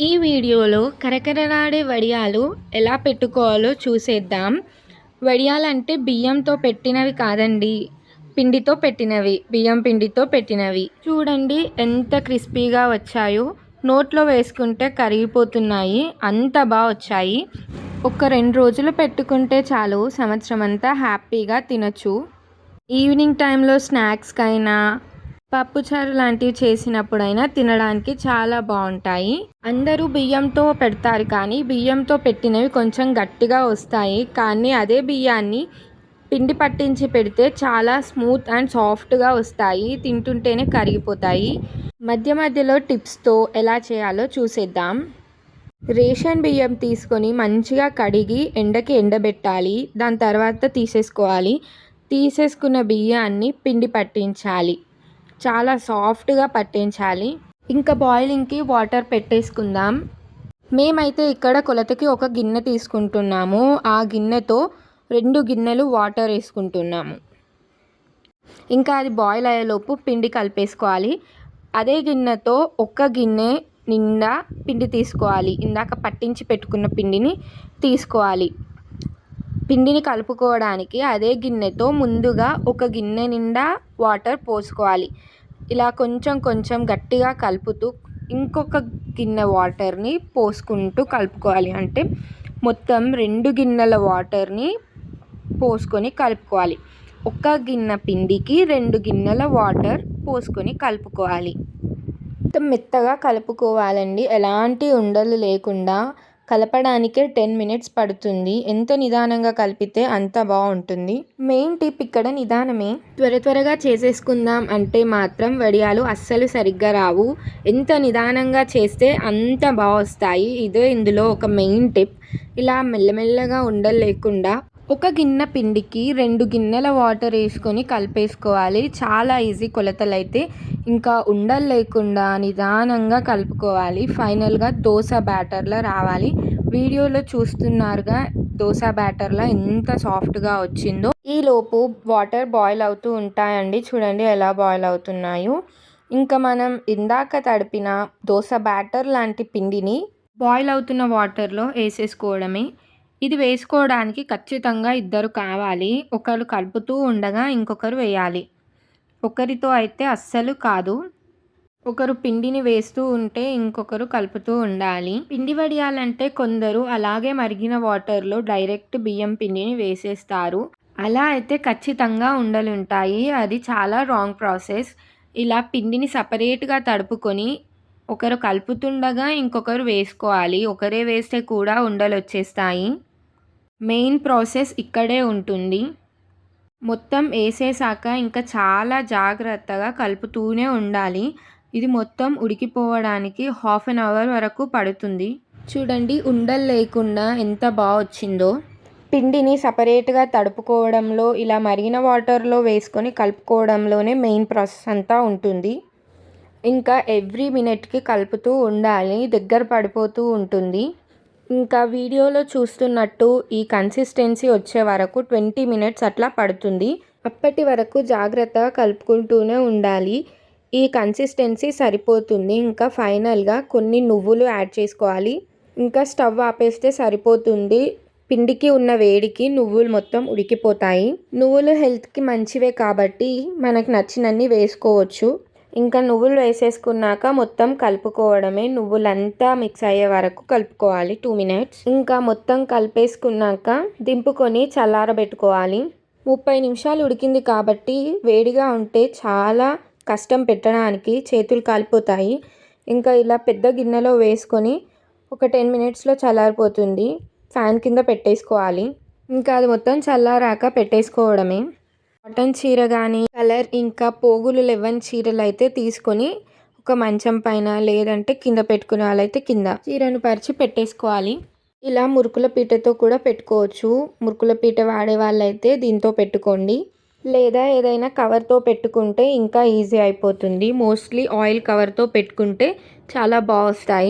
ఈ వీడియోలో కరకరలాడే వడియాలు ఎలా పెట్టుకోవాలో చూసేద్దాం. వడియాలంటే బియ్యంతో పెట్టినవి కాదండి. పిండితో పెట్టినవి. బియ్యం పిండితో పెట్టినవి. చూడండి ఎంత క్రిస్పీగా వచ్చాయో. నోట్లో వేసుకుంటే కరిగిపోతున్నాయి. అంత బాగా వచ్చాయి. ఒక రెండు రోజులు పెట్టుకుంటే చాలు. సంవత్సరం అంతా హ్యాపీగా తినచ్చు. ఈవినింగ్ టైంలో స్నాక్స్కైనా పప్పుచారు లాంటివి చేసినప్పుడైనా తినడానికి చాలా బాగుంటాయి. అందరూ బియ్యంతో పెడతారు కానీ బియ్యంతో పెట్టినవి కొంచెం గట్టిగా వస్తాయి. కానీ అదే బియ్యాన్ని పిండి పట్టించి పెడితే చాలా స్మూత్ అండ్ సాఫ్ట్గా వస్తాయి. తింటుంటేనే కరిగిపోతాయి. మధ్య మధ్యలో టిప్స్తో ఎలా చేయాలో చూసేద్దాం. రేషన్ బియ్యం తీసుకొని మంచిగా కడిగి ఎండకి ఎండబెట్టాలి. దాని తర్వాత తీసేసుకోవాలి. తీసేసుకున్న బియ్యాన్ని పిండి పట్టించాలి. చాలా సాఫ్ట్గా పట్టించాలి. ఇంకా బాయిలింగ్కి వాటర్ పెట్టేసుకుందాం. మేమైతే ఇక్కడ కొలతకి ఒక గిన్నె తీసుకుంటున్నాము. ఆ గిన్నెతో రెండు గిన్నెలు వాటర్ వేసుకుంటున్నాము. ఇంకా అది బాయిల్ అయ్యేలోపు పిండి కలిపేసుకోవాలి. అదే గిన్నెతో ఒక గిన్నె నిండా పిండి తీసుకోవాలి. ఇందాక పట్టించి పెట్టుకున్న పిండిని తీసుకోవాలి. పిండిని కలుపుకోవడానికి అదే గిన్నెతో ముందుగా ఒక గిన్నె నిండా వాటర్ పోసుకోవాలి. ఇలా కొంచెం కొంచెం గట్టిగా కలుపుతూ ఇంకొక గిన్నె వాటర్ని పోసుకుంటూ కలుపుకోవాలి. అంటే మొత్తం రెండు గిన్నెల వాటర్ని పోసుకొని కలుపుకోవాలి. ఒక గిన్నె పిండికి రెండు గిన్నెల వాటర్ పోసుకొని కలుపుకోవాలి. మొత్తం మెత్తగా కలుపుకోవాలండి. ఎలాంటి ఉండలు లేకుండా కలపడానికే టెన్ మినిట్స్ పడుతుంది. ఎంత నిదానంగా కలిపితే అంత బాగుంటుంది. మెయిన్ టిప్ ఇక్కడ నిదానమే. త్వర త్వరగా చేసేసుకుందాం అంటే మాత్రం వడియాలు అస్సలు సరిగ్గా రావు. ఎంత నిదానంగా చేస్తే అంత బాగా వస్తాయి ఇదే ఇందులో ఒక మెయిన్ టిప్. ఇలా మెల్లమెల్లగా ఉండలు లేకుండా ఒక గిన్నె పిండికి రెండు గిన్నెల వాటర్ వేసుకొని కలిపేసుకోవాలి. చాలా ఈజీ కొలతలు అయితే ఇంకా ఉండలు లేకుండా నిదానంగా కలుపుకోవాలి. ఫైనల్గా దోశ బ్యాటర్లో రావాలి. వీడియోలో చూస్తున్నారుగా దోశ బ్యాటర్లో ఎంత సాఫ్ట్గా వచ్చిందో. ఈలోపు వాటర్ బాయిల్ అవుతూ ఉంటాయండి. చూడండి ఎలా బాయిల్ అవుతున్నాయో. ఇంకా మనం ఇందాక తడిపిన దోశ బ్యాటర్ లాంటి పిండిని బాయిల్ అవుతున్న వాటర్లో వేసేసుకోవడమే. ఇది వేసుకోవడానికి ఖచ్చితంగా ఇద్దరు కావాలి. ఒకరు కలుపుతూ ఉండగా ఇంకొకరు వేయాలి. ఒకరితో అయితే అస్సలు కాదు. ఒకరు పిండిని వేస్తూ ఉంటే ఇంకొకరు కలుపుతూ ఉండాలి. పిండి వడియాలంటే కొందరు అలాగే మరిగిన వాటర్లో డైరెక్ట్ బియ్యం పిండిని వేసేస్తారు. అలా అయితే ఖచ్చితంగా ఉండలుంటాయి. అది చాలా రాంగ్ ప్రాసెస్. ఇలా పిండిని సపరేట్గా తడుపుకొని ఒకరు కలుపుతుండగా ఇంకొకరు వేసుకోవాలి. ఒకరే వేస్తే కూడా ఉండలు వచ్చేస్తాయి మెయిన్ ప్రాసెస్ ఇక్కడే ఉంటుంది. మొత్తం వేసేసాక ఇంకా చాలా జాగ్రత్తగా కలుపుతూనే ఉండాలి. ఇది మొత్తం ఉడికిపోవడానికి హాఫ్ అన్ అవర్ వరకు పడుతుంది. చూడండి ఉండలు లేకుండా ఎంత బాగా వచ్చిందో. పిండిని సపరేట్గా తడుపుకోవడంలో ఇలా మరిగిన వాటర్లో వేసుకొని కలుపుకోవడంలోనే మెయిన్ ప్రాసెస్ అంతా ఉంటుంది. ఇంకా ఎవ్రీ మినిట్కి కలుపుతూ ఉండాలి. దగ్గర పడిపోతూ ఉంటుంది. ఇంకా వీడియోలో చూస్తున్నట్టు ఈ కన్సిస్టెన్సీ వచ్చే వరకు ట్వంటీ మినిట్స్ అట్లా పడుతుంది. అప్పటి వరకు జాగ్రత్తగా కలుపుకుంటూనే ఉండాలి. ఈ కన్సిస్టెన్సీ సరిపోతుంది. ఇంకా ఫైనల్గా కొన్ని నువ్వులు యాడ్ చేసుకోవాలి. ఇంకా స్టవ్ ఆపేస్తే సరిపోతుంది. పిండికి ఉన్న వేడికి నువ్వులు మొత్తం ఉడికిపోతాయి. నువ్వులు హెల్త్కి మంచివే కాబట్టి మనకు నచ్చినన్ని వేసుకోవచ్చు. ఇంకా నువ్వులు వేసేసుకున్నాక మొత్తం కలుపుకోవడమే. నువ్వులంతా మిక్స్ అయ్యే వరకు కలుపుకోవాలి. టూ మినిట్స్ ఇంకా మొత్తం కలిపేసుకున్నాక దింపుకొని చల్లారబెట్టుకోవాలి. ముప్పై నిమిషాలు ఉడికింది కాబట్టి వేడిగా ఉంటే చాలా కష్టం పెట్టడానికి చేతులు కాలిపోతాయి. ఇంకా ఇలా పెద్ద గిన్నెలో వేసుకొని ఒక టెన్ మినిట్స్లో చల్లారిపోతుంది. ఫ్యాన్ కింద పెట్టేసుకోవాలి. ఇంకా అది మొత్తం చల్లారాక పెట్టేసుకోవడమే. కాటన్ చీర కానీ కలర్ ఇంకా పోగులు లెవెన్ చీరలు అయితే తీసుకొని ఒక మంచం పైన లేదంటే కింద పెట్టుకునే వాళ్ళైతే కింద చీరను పరిచి పెట్టేసుకోవాలి. ఇలా మురుకుల పీటతో కూడా పెట్టుకోవచ్చు. మురుకుల పీట వాడే వాళ్ళైతే దీంతో పెట్టుకోండి. లేదా ఏదైనా కవర్తో పెట్టుకుంటే ఇంకా ఈజీ అయిపోతుంది. మోస్ట్లీ ఆయిల్ కవర్తో పెట్టుకుంటే చాలా బాగా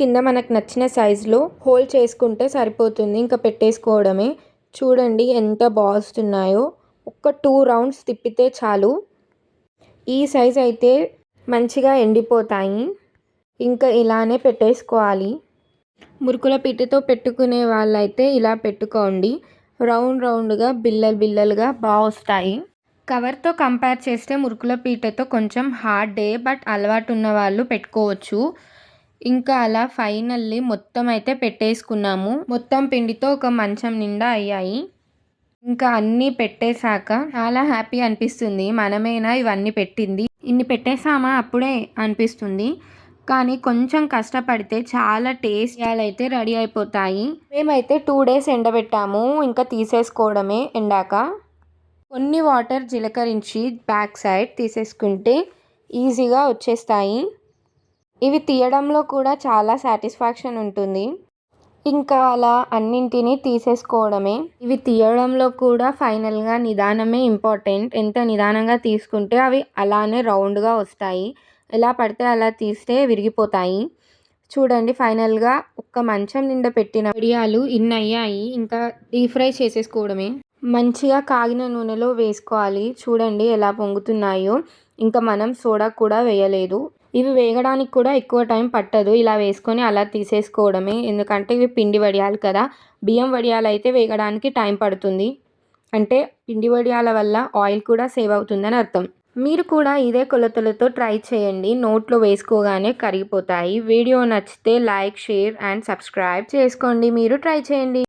కింద మనకు నచ్చిన సైజులో హోల్ చేసుకుంటే సరిపోతుంది. ఇంకా పెట్టేసుకోవడమే. చూడండి ఎంత బాగుస్తున్నాయో. ఒక్క టూ రౌండ్స్ తిప్పితే చాలు. ఈ సైజ్ అయితే మంచిగా ఎండిపోతాయి. ఇంకా ఇలానే పెట్టేసుకోవాలి. మురుకుల పిట్టతో పెట్టుకునే వాళ్ళైతే ఇలా పెట్టుకోండి. రౌండ్ రౌండ్గా బిల్లలు బిల్లలుగా బాగా వస్తాయి. కవర్తో కంపేర్ చేస్తే మురుకుల పీటతో కొంచెం హార్డే బట్ అలవాటు ఉన్న వాళ్ళు పెట్టుకోవచ్చు. ఇంకా అలా ఫైనల్లీ మొత్తం అయితే పెట్టేసుకున్నాము. మొత్తం పిండితో ఒక మంచం నిండా అయ్యాయి. ఇంకా అన్నీ పెట్టేశాక చాలా హ్యాపీ అనిపిస్తుంది. మనమేనా ఇవన్నీ పెట్టింది? ఇన్ని పెట్టేసామా అప్పుడే అనిపిస్తుంది. కానీ కొంచెం కష్టపడితే చాలా టేస్ట్ అయితే రెడీ అయిపోతాయి. మేమైతే టూ డేస్ ఎండబెట్టాము. ఇంకా తీసేసుకోవడమే ఎండాక. కొన్ని వాటర్ జీలకరించి బ్యాక్ సైడ్ తీసేసుకుంటే ఈజీగా వచ్చేస్తాయి. ఇవి తీయడంలో కూడా చాలా సాటిస్ఫాక్షన్ ఉంటుంది. ఇంకా అలా అన్నింటినీ తీసేసుకోవడమే. ఇవి తీయడంలో కూడా ఫైనల్గా నిదానమే ఇంపార్టెంట్. ఎంత నిదానంగా తీసుకుంటే అవి అలానే రౌండ్గా వస్తాయి. ఎలా పడితే అలా తీస్తే విరిగిపోతాయి. చూడండి ఫైనల్గా ఒక్క మంచం నిండా పెట్టిన మిరియాలు ఇన్ని అయ్యాయి. ఇంకా డీప్ ఫ్రై చేసేసుకోవడమే. మంచిగా కాగిన నూనెలో వేసుకోవాలి. చూడండి ఎలా పొంగుతున్నాయో. ఇంకా మనం సోడా కూడా వేయలేదు. ఇవి వేగడానికి కూడా ఎక్కువ టైం పట్టదు. ఇలా వేసుకొని అలా తీసేసుకోవడమే. ఎందుకంటే ఇవి పిండి వడియాలు కదా. బియ్యం వడియాలు అయితే వేగడానికి టైం పడుతుంది. అంటే పిండి వడియాల వల్ల ఆయిల్ కూడా సేవ్ అవుతుందని అర్థం. మీరు కూడా ఇదే కొలతలతో ట్రై చేయండి. నోట్లో వేసుకోగానే కరిగిపోతాయి. వీడియో నచ్చితే లైక్ షేర్ అండ్ సబ్స్క్రైబ్ చేసుకోండి. మీరు ట్రై చేయండి.